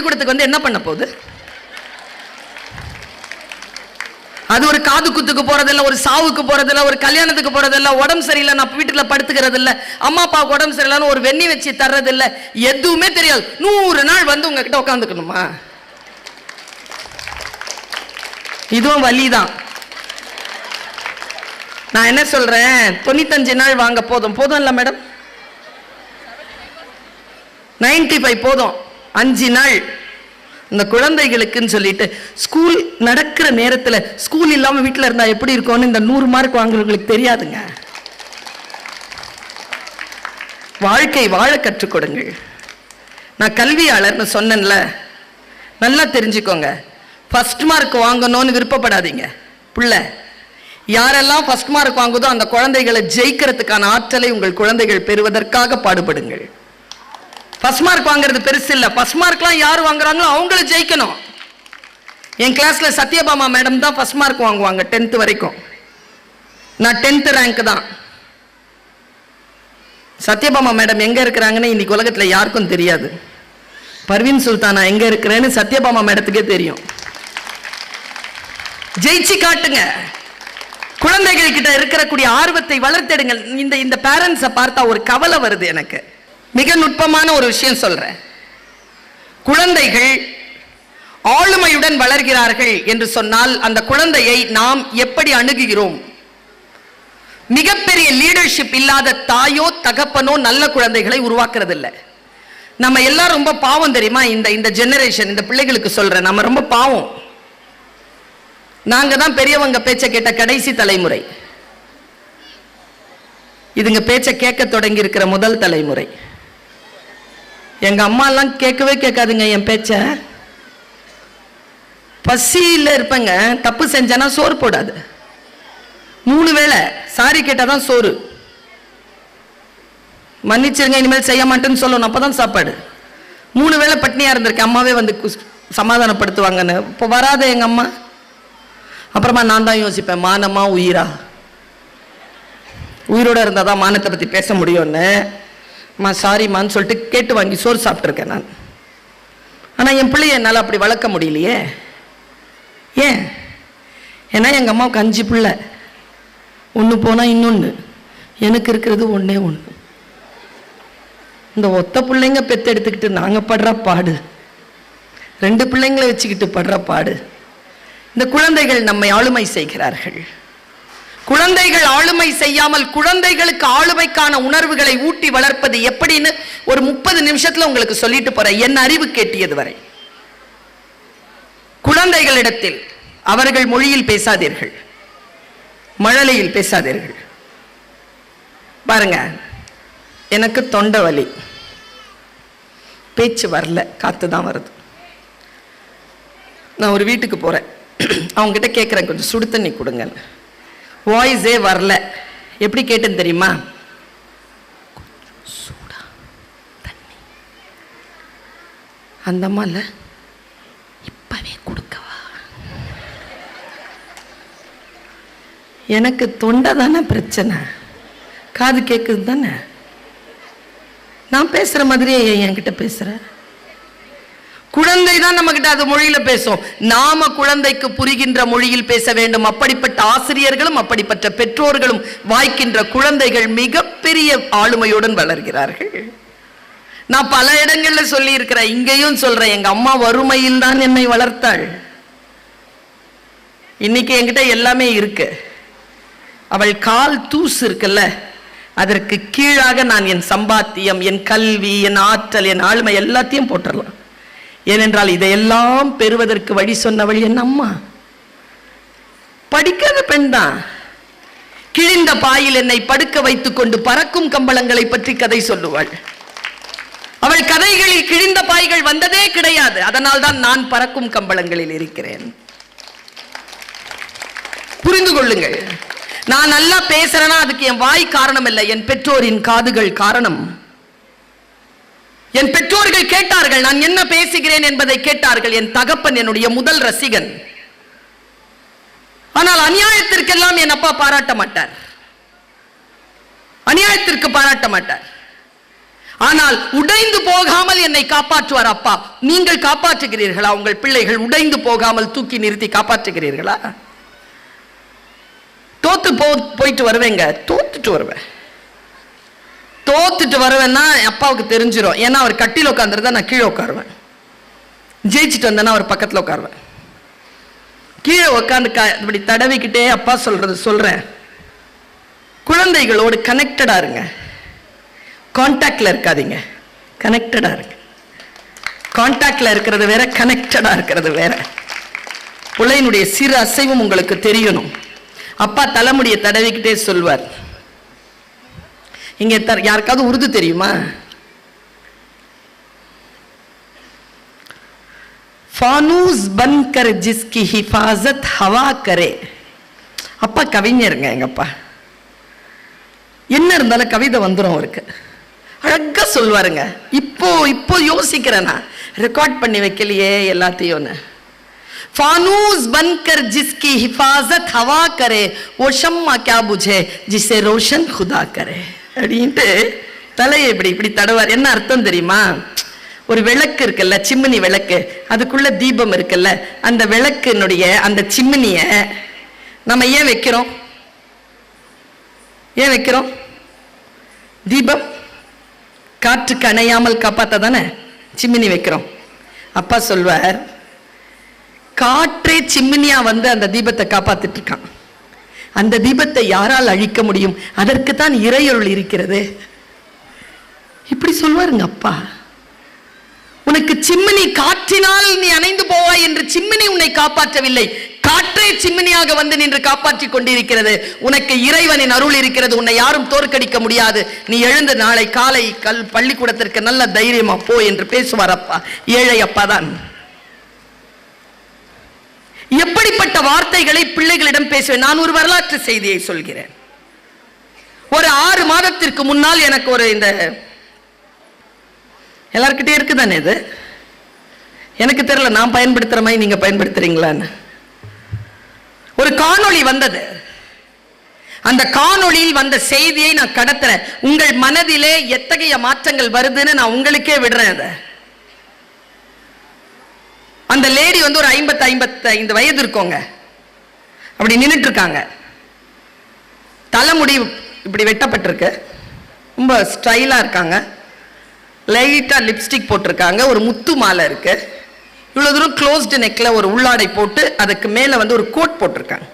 பள்ளிக்கூடத்துக்கு வந்து என்ன பண்ண போகுது? அது ஒரு காது குத்துக்கு போறதில்ல ஒரு சாவுக்கு போறதில்ல ஒரு கல்யாணத்துக்கு போறதில்ல உடம்பு சரியில்லை நான் வீட்டுல படுத்துக்கிறது இல்ல அம்மா அப்பாவுக்கு உடம்பு சரியில்லைன்னு ஒரு வெண்ணி வச்சு தர்றது இல்ல எதுவுமே தெரியாது. நூறு நாள் வந்து உங்ககிட்ட உட்காந்துக்கணுமா இதுவும் வலிதான். நான் என்ன சொல்றேன்? தொண்ணூத்தஞ்சு நாள் வாங்க போதும். போதும் இல்ல மேடம்? நைன்டி ஃபைவ் போதும். அஞ்சு நாள். இந்த குழந்தைகளுக்குன்னு சொல்லிட்டு ஸ்கூல் நடக்கிற நேரத்தில் ஸ்கூல் இல்லாமல் வீட்டில் இருந்தால் எப்படி இருக்கும்னு இந்த நூறு மார்க் வாங்குறவங்களுக்கு தெரியாதுங்க. வாழ்க்கை வாழ கற்றுக் கொடுங்கள். நான் கல்வியாளர்னு சொன்னேன்ல. நல்லா தெரிஞ்சுக்கோங்க. ஃபர்ஸ்ட் மார்க் வாங்கணும்னு விருப்பப்படாதீங்க. புள்ள யாரெல்லாம் ஃபஸ்ட் மார்க் வாங்குதோ அந்த குழந்தைகளை ஜெயிக்கிறதுக்கான ஆற்றலை உங்கள் குழந்தைகள் பெறுவதற்காக பாடுபடுங்கள். ஃபர்ஸ்ட் மார்க் வாங்குறது பெருசு இல்லை. ஃபர்ஸ்ட் மார்க்லாம் யார் வாங்குறாங்களோ அவங்கள ஜெயிக்கணும். என் கிளாஸில் சத்யபாமா மேடம் தான் ஃபர்ஸ்ட் மார்க் வாங்குவாங்க டென்த்து வரைக்கும். நான் டென்த்து ரேங்க் தான். சத்யபாமா மேடம் எங்கே இருக்கிறாங்கன்னு இன்னைக்கு உலகத்தில் யாருக்கும் தெரியாது. பர்வீன் சுல்தானா எங்கே இருக்கிறேன்னு சத்யபாமா மேடத்துக்கே தெரியும். ஜெயிச்சு காட்டுங்க. குழந்தைகள் கிட்ட இருக்கக்கூடிய ஆர்வத்தை வளர்த்தெடுங்கள். இந்த இந்த பேரண்ட்ஸை பார்த்தா ஒரு கவலை வருது எனக்கு. மிக நுட்பமான ஒரு விஷயம் சொல்றேன். குழந்தைகள் ஆளுமையுடன் வளர்கிறார்கள் என்று சொன்னால் அந்த குழந்தையை நாம் எப்படி அணுகுகிறோம்? மிகப்பெரிய லீடர்ஷிப் இல்லாத தாயோ தகப்பனோ நல்ல குழந்தைகளை உருவாக்குறது இல்லை நம்ம எல்லாம் ரொம்ப பாவம் தெரியுமா? இந்த இந்த ஜெனரேஷன் இந்த பிள்ளைகளுக்கு சொல்றேன். நம்ம ரொம்ப பாவம். நாங்க தான் பெரியவங்க பேச்ச கேட்ட கடைசி தலைமுறை. இதுங்க பேச்ச கேட்க தொடங்கி இருக்கிற முதல் தலைமுறை. எங்கள் அம்மா எல்லாம் கேட்கவே கேட்காதுங்க என் பேச்ச. பசியில் இருப்பேங்க. தப்பு செஞ்சேன்னா சோறு போடாது. மூணு வேளை சாரி கேட்டால் தான் சோறு. மன்னிச்சிருங்க இனிமேல் செய்ய மாட்டேன்னு சொல்லணும். அப்போ தான் சாப்பாடு. மூணு வேளை பட்னியாக இருந்திருக்கேன். அம்மாவே வந்து சமாதானப்படுத்துவாங்கன்னு. இப்போ வராத எங்கள் அம்மா? அப்புறமா நான் தான் யோசிப்பேன். மானமா உயிரா? உயிரோட இருந்தால் தான் மானத்தை பற்றி பேச முடியும்னு. அம்மா சாரிம்மான்னு சொல்லிட்டு கேட்டு வாங்கி சோறு சாப்பிட்ருக்கேன் நான். ஆனால் என் பிள்ளைய என்னால் அப்படி வளர்க்க முடியலையே. ஏன்? ஏன்னா எங்கள் அம்மாவுக்கு அஞ்சு பிள்ளை. ஒன்று போனால் இன்னொன்று எனக்கு இருக்கிறது ஒன்றே ஒன்று இந்த ஒத்த பிள்ளைங்க பெத்தெடுத்துக்கிட்டு நாங்கள் படுற பாடு. ரெண்டு பிள்ளைங்களை வச்சுக்கிட்டு படுற பாடு. இந்த குழந்தைகள் நம்மை ஆளுமை செய்கிறார்கள். குழந்தைகள் ஆளுமை செய்யாமல் குழந்தைகளுக்கு ஆளுமைக்கான உணர்வுகளை ஊட்டி வளர்ப்பது எப்படின்னு ஒரு முப்பது நிமிஷத்துல உங்களுக்கு சொல்லிட்டு போறேன். என் அறிவு கேட்டியது வரை. குழந்தைகளிடத்தில் அவர்கள் மொழியில் பேசாதீர்கள். மழலையில் பேசாதீர்கள். பாருங்க எனக்கு தொண்டை வலி. பேச்சு வரல காத்து தான் வருது. நான் ஒரு வீட்டுக்கு போறேன். அவங்க கிட்ட கேட்குறேன் கொஞ்சம் சுடு தண்ணி கொடுங்கன்னு. வாய்ஸே வரல. எப்படி கேட்டேன்னு தெரியுமா? சூடா தண்ணி. அந்த அம்மா இப்பவே கொடுக்கவா எனக்கு தொண்டை தானே பிரச்சனை. காது கேட்குது தானே? நான் பேசுகிற மாதிரியே என்கிட்ட பேசுகிறேன் குழந்தை தான் நம்ம கிட்ட அது மொழியில பேசும். நாம குழந்தைக்கு புரிகின்ற மொழியில் பேச வேண்டும். அப்படிப்பட்ட ஆசிரியர்களும் அப்படிப்பட்ட பெற்றோர்களும் வாய்க்கின்ற குழந்தைகள் மிகப்பெரிய ஆளுமையுடன் வளர்கிறார்கள். நான் பல இடங்கள்ல சொல்லி இருக்கிறேன் இங்கேயும் சொல்றேன். எங்க அம்மா வறுமையில் தான் என்னை வளர்த்தாள். இன்னைக்கு என்கிட்ட எல்லாமே இருக்கு. அவள் கால் தூசு இருக்குல்ல அதற்கு கீழாக நான் என் சம்பாத்தியம் என் கல்வி என் ஆற்றல் என் ஆளுமை எல்லாத்தையும் போட்டுடலாம். ஏனென்றால் இதையெல்லாம் பெறுவதற்கு வழி சொன்னவள் என் அம்மா. படிக்காத பெண் தான் கிழிந்த பாயில் என்னை படுக்க வைத்துக் கொண்டு பறக்கும் கம்பளங்களை பற்றி கதை சொல்லுவாள். அவள் கதைகளில் கிழிந்த பாய்கள் வந்ததே கிடையாது. அதனால் தான் நான் பறக்கும் கம்பளங்களில் இருக்கிறேன். புரிந்து கொள்ளுங்கள். நான் நல்லா பேசுறேன்னா அதுக்கு என் வாய் காரணம் இல்லை என் பெற்றோரின் காதுகள் காரணம். என் பெற்றோர்கள் கேட்டார்கள் நான் என்ன பேசுகிறேன்? என்பதை கேட்டார்கள் என் தகப்பன் என்னுடைய முதல் ரசிகன். ஆனால் அநியாயத்திற்கெல்லாம் என் அப்பா பாராட்ட மாட்டார். அநியாயத்திற்கு பாராட்ட மாட்டார். ஆனால் உடைந்து போகாமல் என்னை காப்பாற்றுவார் அப்பா. நீங்கள் காப்பாற்றுகிறீர்களா? உங்கள் பிள்ளைகள் உடைந்து போகாமல் தூக்கி நிறுத்தி காப்பாற்றுகிறீர்களா? தோத்து போ போயிட்டு வருவேங்க. தோத்துட்டு வருவேன். தோத்துட்டு வருவேன்னா அப்பாவுக்கு தெரிஞ்சிடும் ஏன்னா அவர் கட்டியில் உட்காந்துருந்தா நான் கீழே உட்காருவேன். ஜெயிச்சுட்டு வந்தேன்னா அவர் பக்கத்தில் உட்காருவேன். கீழே உட்காந்து க இப்படி தடவிக்கிட்டே அப்பா சொல்றது சொல்றேன். குழந்தைகளோடு கனெக்டடா இருங்க. கான்டாக்டில் இருக்காதீங்க. கனெக்டடா இருங்க. கான்டாக்டில் இருக்கிறது வேற கனெக்டடா இருக்கிறது வேற. பிள்ளையினுடைய சிறு அசைவும் உங்களுக்கு தெரியணும். அப்பா தலைமுடியை தடவிக்கிட்டே சொல்வார். இங்க தர் யாருக்காவது உருது தெரியுமா फानूस बनकर जिसकी हिफाजत हवा करे அப்பா கவிஞருங்க எங்க அப்பா என்ன இருந்தாலும் கவிதை வந்துடும் அவருக்கு அழகா சொல்வாருங்க இப்போ இப்போ யோசிக்கிறேன் நான் ரெக்கார்ட் பண்ணி வைக்கலையே எல்லாத்தையும் फानूस बनकर जिसकी हिफाजत हवा करे वो शम्मा क्या बुझे जिसे रोशन खुदा करे அப்படின்ட்டு தலையை இப்படி இப்படி தடவார். என்ன அர்த்தம் தெரியுமா? ஒரு விளக்கு இருக்குல்ல சிம்மினி விளக்கு. அதுக்குள்ள தீபம் இருக்குல்ல. அந்த விளக்கினுடைய அந்த சிம்மினிய நம்ம ஏன் வைக்கிறோம்? ஏன் வைக்கிறோம்? தீபம் காற்றுக்கு அணையாமல் காப்பாத்த தானே சிம்மினி வைக்கிறோம். அப்பா சொல்வார் காற்றே சிம்மினியா வந்து அந்த தீபத்தை காப்பாத்திட்டு இருக்கான். அந்த தீபத்தை யாரால் அழிக்க முடியும்? அதற்கு தான் இறையொருள் இருக்கிறது. இப்படி சொல்வாருங்க அப்பா. உனக்கு சிம்மினி காற்றினால் நீ அணைந்து போவாய் என்று சிம்மினி உன்னை காப்பாற்றவில்லை. காற்றே சிம்மினியாக வந்து நின்று காப்பாற்றிக் கொண்டிருக்கிறது. உனக்கு இறைவனின் அருள் இருக்கிறது. உன்னை யாரும் தோற்கடிக்க முடியாது. நீ எழுந்து நாளை காலை கல் பள்ளிக்கூடத்திற்கு நல்ல தைரியமா போ என்று பேசுவார் அப்பா. ஏழை அப்பா தான். எப்படிப்பட்ட வார்த்தைகளை பிள்ளைகளிடம் பேசுவேன்? நான் ஒரு வரலாற்று செய்தியை சொல்கிறேன். ஒரு ஆறு மாதத்திற்கு முன்னால் எனக்கு ஒரு இந்த எல்லார்கிட்டே இருக்குதானே இது? எனக்கு தெரியல நான் பயன்படுத்துற மாதிரி நீங்க பயன்படுத்துறீங்களான்னு. ஒரு காணொளி வந்தது. அந்த காணொளியில் வந்த செய்தியை நான் கடத்துறேன். உங்கள் மனதிலே எத்தகைய மாற்றங்கள் வருதுன்னு நான் உங்களுக்கே விடுறேன் அதை. அந்த லேடி வந்து ஒரு ஐம்பத்து ஐம்பத்தைந்து வயது இருக்கோங்க. அப்படி நின்றுட்டு இருக்காங்க தலைமுடி இப்படி வெட்டப்பட்டிருக்கு. ரொம்ப ஸ்டைலாக இருக்காங்க. லைட்டாக லிப்ஸ்டிக் போட்டிருக்காங்க. ஒரு முத்து மாலை இருக்கு. இவ்வளோ தூரம் க்ளோஸ்டு நெக்கில் ஒரு உள்ளாடை போட்டு அதுக்கு மேலே வந்து ஒரு கோட் போட்டிருக்காங்க.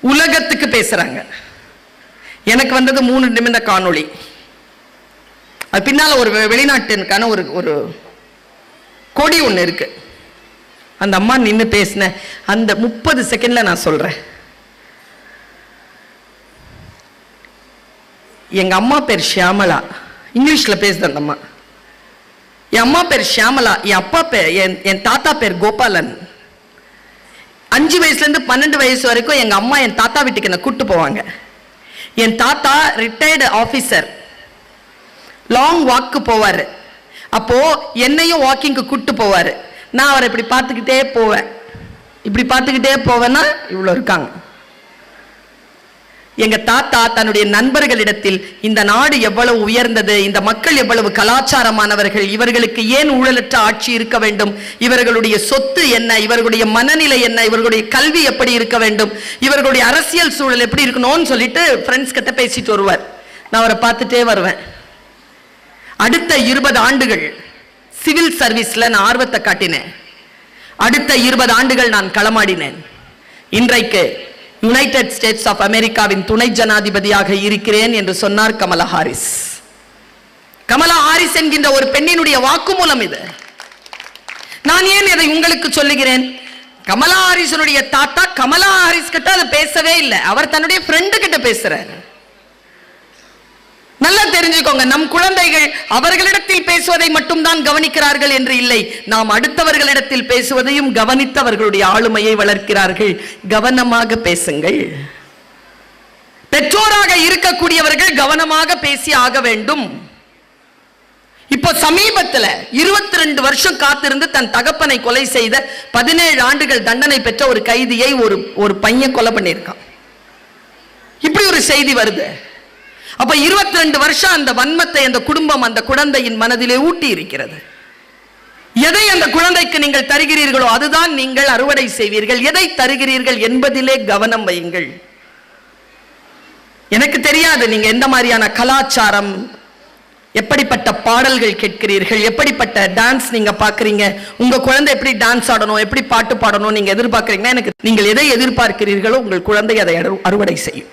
உலகத்துக்கு பேசுகிறாங்க எனக்கு வந்தது மூணு நிமிட காணொளி. அது பின்னால் ஒரு வெ- வெளிநாட்டிற்கான ஒரு ஒரு கொடி ஒன்று இருக்குது அந்த அம்மா நின்று பேசின அந்த முப்பது செகண்டில் நான் சொல்கிறேன் எங்கள் அம்மா பேர் ஷியாமலா. இங்கிலீஷில் பேசுது அந்த அம்மா. என் அம்மா பேர் ஷியாமலா என் அப்பா பேர் என் என் தாத்தா பேர் கோபாலன். அஞ்சு வயசுலேருந்து பன்னெண்டு வயசு வரைக்கும் எங்கள் அம்மா என் தாத்தா வீட்டுக்கு என்னை கூப்பிட்டு போவாங்க. என் தாத்தா ரிட்டையர்டு ஆஃபீஸர் லாங் வாக்கு போவார். அப்போது என்னையும் வாக்கிங்க்கு கூப்பிட்டு போவார். நான் அவரை இப்படி பார்த்துக்கிட்டே போவேன். இப்படி பார்த்துக்கிட்டே போவேன்னா இவ்வளோ இருக்காங்க. எங்க தாத்தா தன்னுடைய நண்பர்களிடத்தில் இந்த நாடு எவ்வளவு உயர்ந்தது இந்த மக்கள் எவ்வளவு கலாச்சாரமானவர்கள் இவர்களுக்கு ஏன் ஊழலற்ற ஆட்சி இருக்க வேண்டும்? இவர்களுடைய சொத்து என்ன? இவர்களுடைய மனநிலை என்ன? இவர்களுடைய கல்வி எப்படி இருக்க வேண்டும்? இவர்களுடைய அரசியல் சூழல் எப்படி இருக்கணும்னு சொல்லிட்டு ஃப்ரெண்ட்ஸ் கிட்ட பேசிட்டு வருவார். நான் அவரை பார்த்துட்டே வருவேன். அடுத்த இருபது ஆண்டுகள் சிவில் சர்வீஸ்ல நான் ஆர்வத்தை காட்டினேன். அடுத்த இருபது ஆண்டுகள் நான் களமாடினேன். இன்றைக்கு யுனைடெட் ஸ்டேட்ஸ் ஆஃப் அமெரிக்காவின் துணை ஜனாதிபதியாக இருக்கிறேன் என்று சொன்னார் கமலா ஹாரிஸ். கமலா ஹாரிஸ் என்கின்ற ஒரு பெண்ணினுடைய வாக்குமூலம் இது. நான் ஏன் இதை உங்களுக்கு சொல்லுகிறேன்? கமலா ஹாரிஸனுடைய தாத்தா கமலா ஹாரிஸ் கிட்ட அதை பேசவே இல்லை. அவர் தன்னுடைய ஃப்ரெண்டு கிட்ட பேசுறாரு. நல்லா தெரிஞ்சுக்கோங்க நம் குழந்தைகள் அவர்களிடத்தில் பேசுவதை மட்டும்தான் கவனிக்கிறார்கள் என்று இல்லை. நாம் அடுத்தவர்களிடத்தில் பேசுவதையும் கவனித்தவர்களுடைய ஆளுமையை வளர்க்கிறார்கள். கவனமாக பேசுங்கள். பெற்றோராக இருக்கக்கூடியவர்கள் கவனமாக பேசி ஆக வேண்டும். இப்போ சமீபத்துல இருபத்தி ரெண்டு வருஷம் காத்திருந்து தன் தகப்பனை கொலை செய்த பதினேழு ஆண்டுகள் தண்டனை பெற்ற ஒரு கைதியை ஒரு ஒரு பையன் கொலை பண்ணியிருக்கான். இப்படி ஒரு செய்தி வருது. அப்ப 22 வருஷம் அந்த வன்மத்தை அந்த குடும்பம் அந்த குழந்தையின் மனதிலே ஊட்டி இருக்கிறது எதை அந்த குழந்தைக்கு நீங்கள் தருகிறீர்களோ அதுதான் நீங்கள் அறுவடை செய்வீர்கள். எதை தருகிறீர்கள் என்பதிலே கவனம் வையுங்கள். எனக்கு தெரியாது நீங்க எந்த மாதிரியான கலாச்சாரம் எப்படிப்பட்ட பாடல்கள் கேட்கிறீர்கள் எப்படிப்பட்ட டான்ஸ் நீங்க பாக்குறீங்க உங்க குழந்தை எப்படி டான்ஸ் ஆடணும் எப்படி பாட்டு பாடணும் நீங்க எதிர்பார்க்கறீங்கன்னா எனக்கு நீங்கள் எதை எதிர்பார்க்கிறீர்களோ உங்கள் குழந்தை அதை அறுவடை செய்யும்.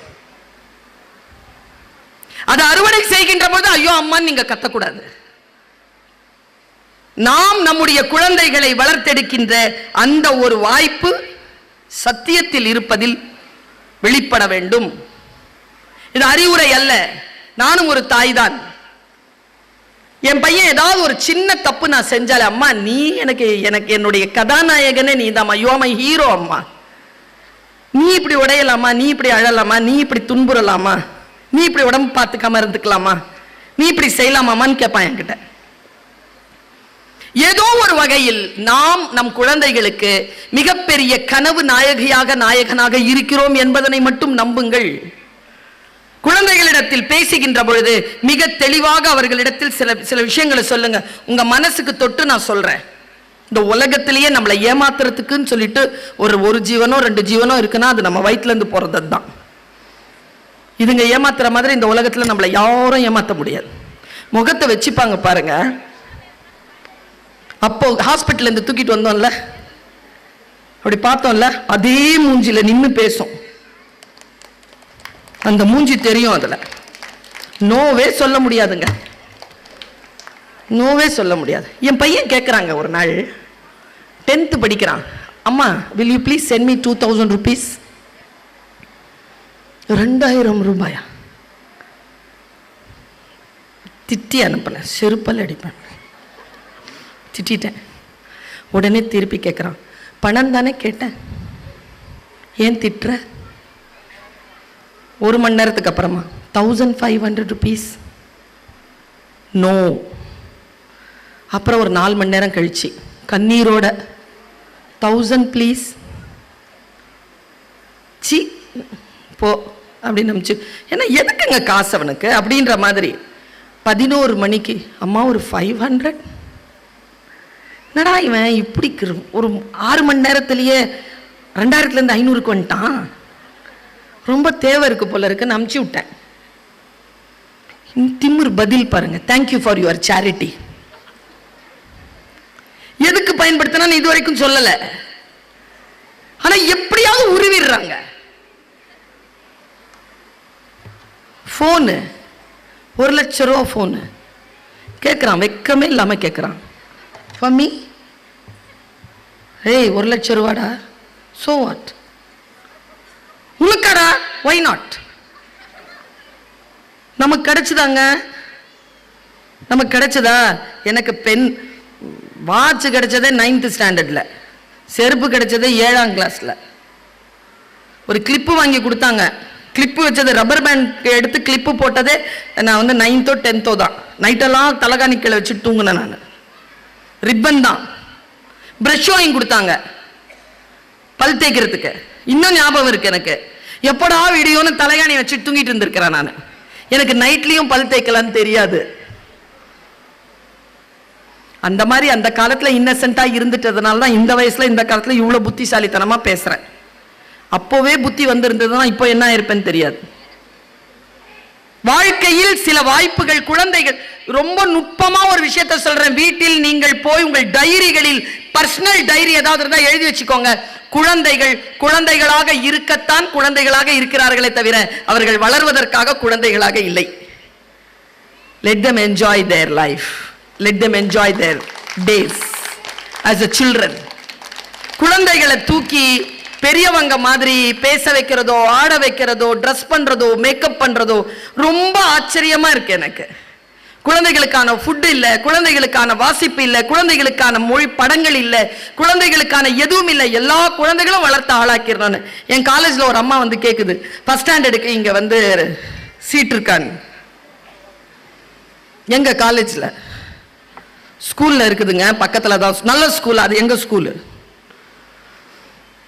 அதை அறுவடை செய்கின்ற போது ஐயோ அம்மான்னு நீங்க கத்தக்கூடாது. நாம் நம்முடைய குழந்தைகளை வளர்த்தெடுக்கின்ற அந்த ஒரு வாய்ப்பு சத்தியத்தில் இருப்பதில் வெளிப்பட வேண்டும். இது அறிவுரை அல்ல. நானும் ஒரு தாய் தான் என் பையன் ஏதாவது ஒரு சின்ன தப்பு நான் செஞ்சாலே அம்மா நீ எனக்கு எனக்கு என்னுடைய கதாநாயகனே நீ தான் ஐயோ அம்மா ஹீரோ அம்மா. நீ இப்படி உடையலாமா? நீ இப்படி அழலாமா? நீ இப்படி துன்புறலாமா? நீ இப்படி உடம்பு பார்த்துக்காம இருந்துக்கலாமா? நீ இப்படி செய்யலாமாமான்னு கேட்பான் என்கிட்ட. ஏதோ ஒரு வகையில் நாம் நம் குழந்தைகளுக்கு மிகப்பெரிய கனவு நாயகியாக நாயகனாக இருக்கிறோம் என்பதனை மட்டும் நம்புங்கள். குழந்தைகளிடத்தில் பேசுகின்ற பொழுது மிக தெளிவாக அவர்களிடத்தில் சில சில விஷயங்களை சொல்லுங்க. உங்க மனசுக்கு தொட்டு நான் சொல்றேன். இந்த உலகத்திலேயே நம்மளை ஏமாத்துறதுக்குன்னு சொல்லிட்டு ஒரு ஒரு ஜீவனோ ரெண்டு ஜீவனோ இருக்குன்னா அது நம்ம வயிற்றுல இருந்து தான் இதுங்க ஏமாத்துற மாதிரி இந்த உலகத்தில் நம்மளை யாரும் ஏமாற்ற முடியாது. முகத்தை வச்சுப்பாங்க பாருங்க. அப்போ ஹாஸ்பிட்டல்லேருந்து தூக்கிட்டு வந்தோம்ல. அப்படி பார்த்தோம்ல அதே மூஞ்சில நின்று பேசும். அந்த மூஞ்சி தெரியும் அதில். நோவே சொல்ல முடியாதுங்க. நோவே சொல்ல முடியாது. என் பையன் கேட்குறாங்க ஒரு நாள். டென்த்து படிக்கிறான். அம்மா will you please send me two thousand rupees ரெண்டாயிரம் ரூபாயா? திட்டி அனுப்பினேன். செருப்பல் அடிப்பேன். திட்டிட்டேன். உடனே திருப்பி கேட்குறான் பணம் தானே கேட்டேன். ஏன் திட்டுற? ஒரு மணி நேரத்துக்கு அப்புறமா. Thousand five hundred rupees no அப்புறம் ஒரு நாலு மணி நேரம் கழிச்சு. கண்ணீரோட தௌசண்ட் ப்ளீஸ் போ அப்படின்னு நம்பிச்சு ஏன்னா எதுக்குங்க காசு அவனுக்கு? அப்படின்ற மாதிரி பதினோரு மணிக்கு அம்மா ஒரு ஃபைவ் ஹண்ட்ரட் என்னடா இவன் இப்படி ஒரு ஆறு மணி நேரத்திலேயே ரெண்டாயிரத்துலேருந்து ஐநூறுக்கு வந்துட்டான். ரொம்ப தேவை இருக்கு போல இருக்குன்னு அமுச்சு விட்டேன். திமிர் பதில் பாருங்க. தேங்க்யூ ஃபார் யுவர் சேரிட்டி எதுக்கு பயன்படுத்தினா இது வரைக்கும் சொல்லல. ஆனா எப்படியாவது உருவிடுற. ஃபோனு. ஒரு லட்ச ரூபா ஃபோனு. கேட்குறான் வெக்கமே இல்லாம கேட்குறான் மம்மி? ஏய் ஒரு லட்ச ரூபாடா. ஸோ வாட் உனக்காடா? ஒய் நாட் நமக்கு கிடைச்சதாங்க. நமக்கு கிடைச்சதா? எனக்கு பென் வாட்ச் கிடைச்சதே நைன்த் ஸ்டாண்டர்டில் செருப்பு கிடைச்சதே ஏழாம் கிளாஸில் ஒரு கிளிப்பு வாங்கி கொடுத்தாங்க. கிளிப்பு வச்சது ரப்பர் பேண்ட் எடுத்து கிளிப்பு போட்டதே நான் வந்து நைன்த்தோ டென்த்தோ தான். நைட்டெல்லாம் தலகாணி கீழே வச்சு தூங்கினேன் நான். ரிப்பன் தான். ப்ரஷ் வாங்கி கொடுத்தாங்க. பல் தேய்க்கிறதுக்கு. இன்னும் ஞாபகம் இருக்கு எனக்கு. எப்படா வீடியோன்னு தலையாணி வச்சு தூங்கிட்டு இருந்திருக்கிறேன் நான். எனக்கு நைட்லயும் பல் தேய்க்கலான்னு தெரியாது. அந்த மாதிரி அந்த காலத்தில் இன்னசென்ட்டாக இருந்துட்டதுனால தான் இந்த வயசில் இந்த காலத்தில் இவ்வளோ புத்திசாலித்தனமாக பேசுகிறேன் அப்போவே புத்தி வந்திருந்ததுன்னா இப்போ என்ன இருப்பேன்னு தெரியாது. வாழ்க்கையில் சில வாய்ப்புகள் குழந்தைகள் ரொம்ப நுட்பமா ஒரு விஷயத்த சொல்றேன். வீட்டில் நீங்கள் போய் உங்கள் டைரிகளில் பர்சனல் டைரி ஏதாவது இருந்தா எழுதி வச்சுக்கோங்க. குழந்தைகள் குழந்தைகளாக இருக்கத்தான் குழந்தைகளாக இருக்கிறார்களே தவிர அவர்கள் வளர்வதற்காக குழந்தைகளாக இல்லை. Let them enjoy their life let them enjoy their days as a children குழந்தைகளை தூக்கி பெரியவங்க மாதிரி பேச வைக்கிறதோ ஆட வைக்கிறதோ ட்ரெஸ் பண்ணுறதோ மேக்கப் பண்ணுறதோ ரொம்ப ஆச்சரியமாக இருக்குது எனக்கு. குழந்தைகளுக்கான ஃபுட்டு இல்லை குழந்தைகளுக்கான வாசிப்பு இல்லை குழந்தைகளுக்கான மொழி படங்கள் இல்லை குழந்தைகளுக்கான எதுவும் இல்லை. எல்லா குழந்தைகளும் வளர்த்து ஆளாக்கிடணும்னு. என் காலேஜில் ஒரு அம்மா வந்து கேட்குது ஃபஸ்ட் ஸ்டாண்டர்டுக்கு இங்கே வந்து சீட் இருக்கான்னு. எங்கள் காலேஜில் ஸ்கூலில் இருக்குதுங்க. பக்கத்தில் தான் நல்ல ஸ்கூல் அது எங்கள் ஸ்கூலு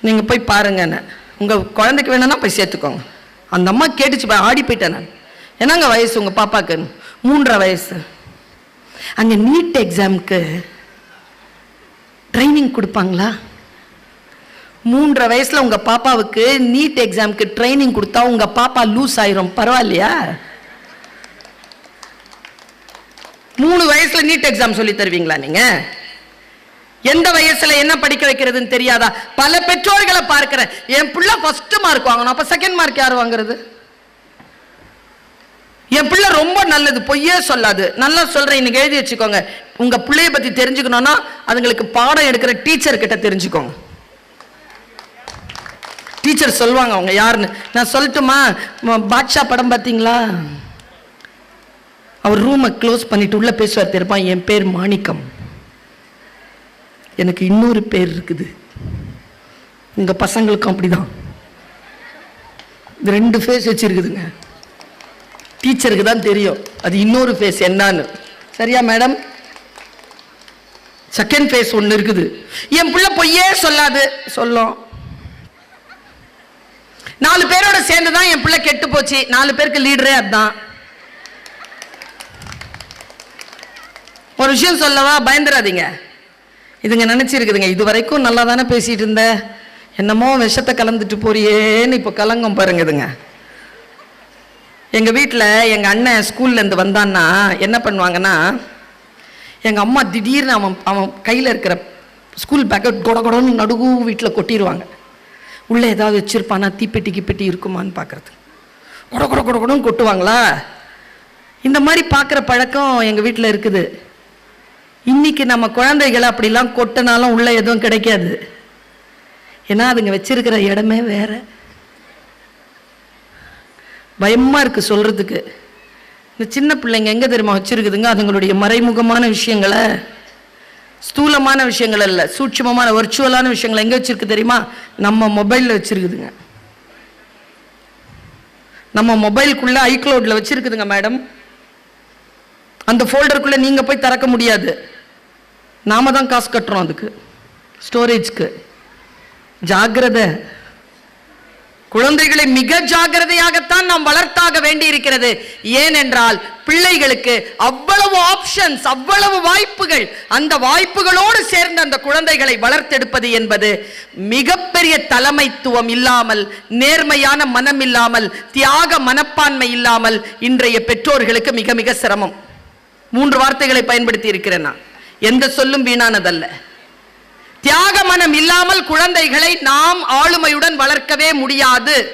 நீங்கள் போய் பாருங்கன்னு. உங்கள் குழந்தைக்கு வேணும்னா போய் சேர்த்துக்கோங்க. அந்த அம்மா கேட்டுச்சு போய் ஆடி போயிட்டேன் நான். என்னங்க வயசு உங்கள் பாப்பாக்கு? மூன்றரை வயசு. அங்கே நீட் எக்ஸாம்க்கு ட்ரைனிங் கொடுப்பாங்களா? மூன்றரை வயசில் உங்கள் பாப்பாவுக்கு நீட் எக்ஸாம்க்கு ட்ரைனிங் கொடுத்தா உங்கள் பாப்பா லூஸ் ஆயிரும். பரவாயில்லையா? மூணு வயசுல நீட் எக்ஸாம் சொல்லி தருவீங்களா நீங்கள் எந்த வயசுல என்ன படிக்க வைக்கிறதுன்னு தெரியாதா? பல பெற்றோர்களை பார்க்கிறேன். என் பிள்ளை ஃபர்ஸ்ட் மார்க் வாங்கணும். அப்ப செகண்ட் மார்க் யார் வாங்குறது? என் பிள்ளை ரொம்ப நல்லது. பொய்யே சொல்லாது. நல்லா சொல்றேன். இன்னைக்கு எழுதி வச்சுக்கோங்க. உங்க பிள்ளைய பத்தி தெரிஞ்சுக்கணும்னா அதுங்களுக்கு பாடம் எடுக்கிற டீச்சர் கிட்ட தெரிஞ்சுக்கோங்க. டீச்சர் சொல்லுவாங்க அவங்க யாருன்னு. நான் சொல்லட்டுமா? பாட்ஷா படம் பார்த்தீங்களா? அவர் ரூமை க்ளோஸ் பண்ணிட்டு உள்ள பேசுவார் தெரியுமா? என் பேர் மாணிக்கம். எனக்கு இன்னொரு பேர் இருக்குது. உங்கள் பசங்களுக்கும் அப்படிதான். தான் ரெண்டு ஃபேஸ் வச்சுருக்குதுங்க. டீச்சருக்கு தான் தெரியும். அது இன்னொரு ஃபேஸ் என்னான்னு. சரியா மேடம் செகண்ட் ஃபேஸ் ஒன்று இருக்குது. என் பிள்ளை பொய்யே சொல்லாது. சொல்லும். நாலு பேரோட சேர்ந்து தான் என் பிள்ளை கெட்டு போச்சு. நாலு பேருக்கு லீடரே அதுதான். ஒரு விஷயம் சொல்லவா? பயந்துடாதீங்க இதுங்க நினச்சிருக்குதுங்க இது வரைக்கும் நல்லா தானே பேசிகிட்டு இருந்தேன் என்னமோ விஷத்தை கலந்துட்டு போறியேன்னு இப்போ கலங்கம் பாருங்க இதுங்க வீட்டில் எங்கள் அண்ணன் ஸ்கூல்லேருந்து வந்தான்னா என்ன பண்ணுவாங்கன்னா எங்கள் அம்மா திடீர்னு அவன் அவன் கையில் இருக்கிற ஸ்கூல் பேக்கை கொட கொடன்னு நடுகு வீட்டில் கொட்டிடுவாங்க உள்ளே ஏதாவது வச்சுருப்பானா தீப்பெட்டி கிப்பெட்டி இருக்குமான்னு பார்க்குறது கொட கொட கொட கொடன்னு கொட்டுவாங்களா? இந்த மாதிரி பார்க்குற பழக்கம் எங்கள் வீட்டில் இருக்குது. இன்னைக்கு நம்ம குழந்தைகளை அப்படிலாம் கொட்டினாலும் உள்ளே எதுவும் கிடைக்காது. ஏன்னா அதுங்க வச்சிருக்கிற இடமே வேற. பயமா இருக்கு சொல்றதுக்கு. இந்த சின்ன பிள்ளைங்க எங்கே தெரியுமா வச்சிருக்குதுங்க? அதுங்களுடைய மறைமுகமான விஷயங்களை. ஸ்தூலமான விஷயங்கள் அல்ல சூட்சுமமான வர்ச்சுவலான விஷயங்களை எங்கே வச்சிருக்கு தெரியுமா? நம்ம மொபைலில் வச்சிருக்குதுங்க. நம்ம மொபைலுக்குள்ளே ஐக்ளவுடில் வச்சிருக்குதுங்க மேடம் அந்த ஃபோல்டருக்குள்ளே நீங்கள் போய் திறக்க முடியாது. நாம தான் காசு கட்டுறோம் அதுக்கு. ஸ்டோரேஜ்க்கு ஜாக்கிரதை. குழந்தைகளை மிக ஜாக்கிரதையாகத்தான் நாம் வளர்த்தாக வேண்டி இருக்கிறது ஏனென்றால் பிள்ளைகளுக்கு அவ்வளவு ஆப்ஷன்ஸ் அவ்வளவு வாய்ப்புகள் அந்த வாய்ப்புகளோடு சேர்ந்து அந்த குழந்தைகளை வளர்த்தெடுப்பது என்பது மிகப்பெரிய தலைமைத்துவம் இல்லாமல் நேர்மையான மனம் இல்லாமல் தியாக மனப்பான்மை இல்லாமல் இன்றைய பெற்றோர்களுக்கு மிக மிக சிரமம். மூன்று வார்த்தைகளை பயன்படுத்தி இருக்கிறேன் நான். எந்த சொல்லும் வீணானதல்ல. தியாக மனம் இல்லாமல் குழந்தைகளை நாம் ஆளுமையுடன் வளர்க்கவே முடியாது.